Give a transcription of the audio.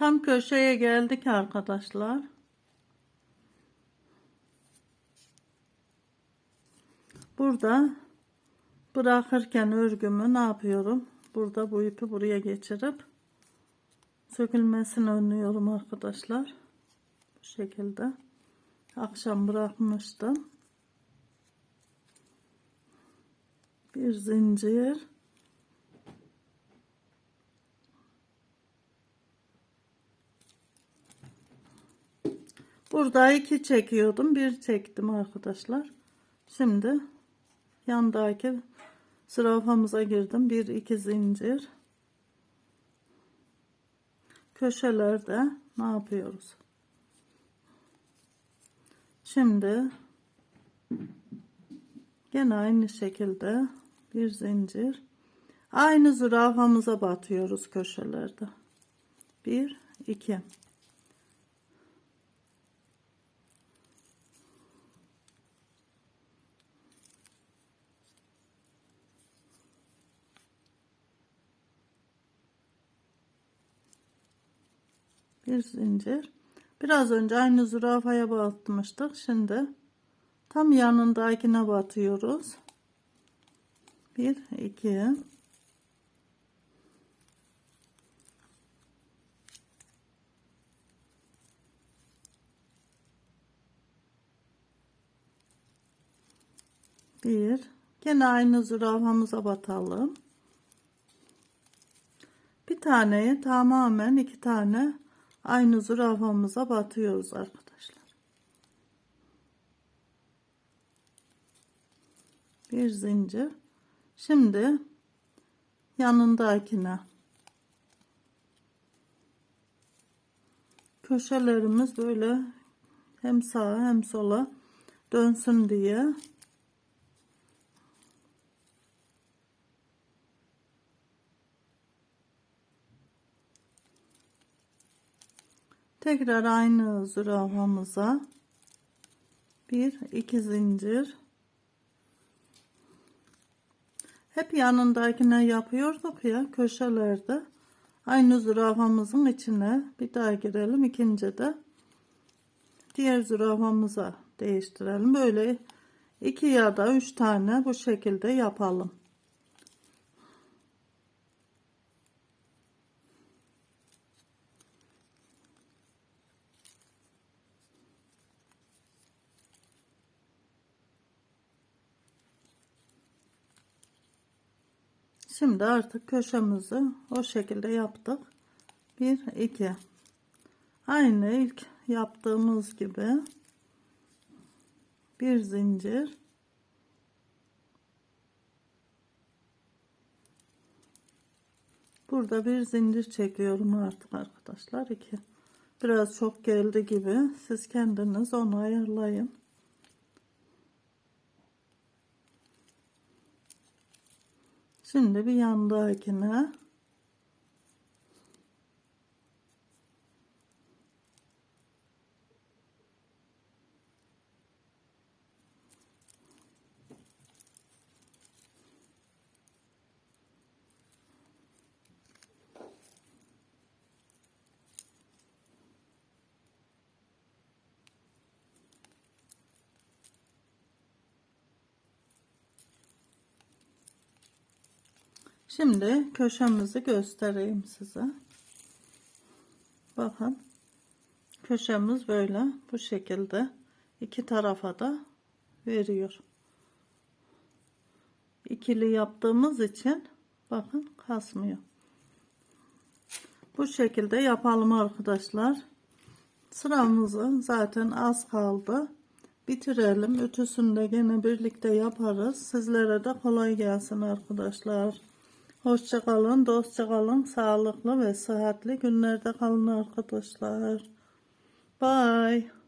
Tam köşeye geldik arkadaşlar. Burada bırakırken örgümü ne yapıyorum? Burada bu ipi buraya geçirip sökülmesini önlüyorum arkadaşlar. Bu şekilde. Akşam bırakmıştım. Bir zincir. Burada iki çekiyordum. Bir çektim arkadaşlar. Şimdi yandaki zürafamıza girdim. Bir iki zincir. Köşelerde ne yapıyoruz? Şimdi gene aynı şekilde bir zincir. Aynı zürafamıza batıyoruz köşelerde. Bir, iki. Bir zincir. Biraz önce aynı zürafaya batmıştık. Şimdi tam yanındakine batıyoruz. Bir, iki. Bir. Gene aynı zürafamıza batalım. Bir taneye tamamen iki tane aynı zürafamıza batıyoruz arkadaşlar. Bir zincir. Şimdi yanındakine köşelerimiz böyle hem sağa hem sola dönsün diye Tekrar aynı zürafamıza bir iki zincir. Hep yanındakine yapıyorduk ya köşelerde. Aynı zürafamızın içine bir daha girelim ikinci de diğer zürafamıza değiştirelim. Böyle iki ya da üç tane bu şekilde yapalım Şimdi artık köşemizi o şekilde yaptık. 1 2 Aynı ilk yaptığımız gibi bir zincir Burada bir zincir çekiyorum artık arkadaşlar. 2 Biraz çok geldi gibi. Siz kendiniz onu ayarlayın. Şimdi bir yandakine Şimdi köşemizi göstereyim size. Bakın. Köşemiz böyle bu şekilde iki tarafa da veriyor. İkili yaptığımız için bakın kasmıyor. Bu şekilde yapalım arkadaşlar. Sıramızı zaten az kaldı. Bitirelim. Ütüsünü de gene birlikte yaparız. Sizlere de kolay gelsin arkadaşlar. Hoşça kalın, dostça sağlıklı ve sıhhatli günlerde kalın arkadaşlar. Bye.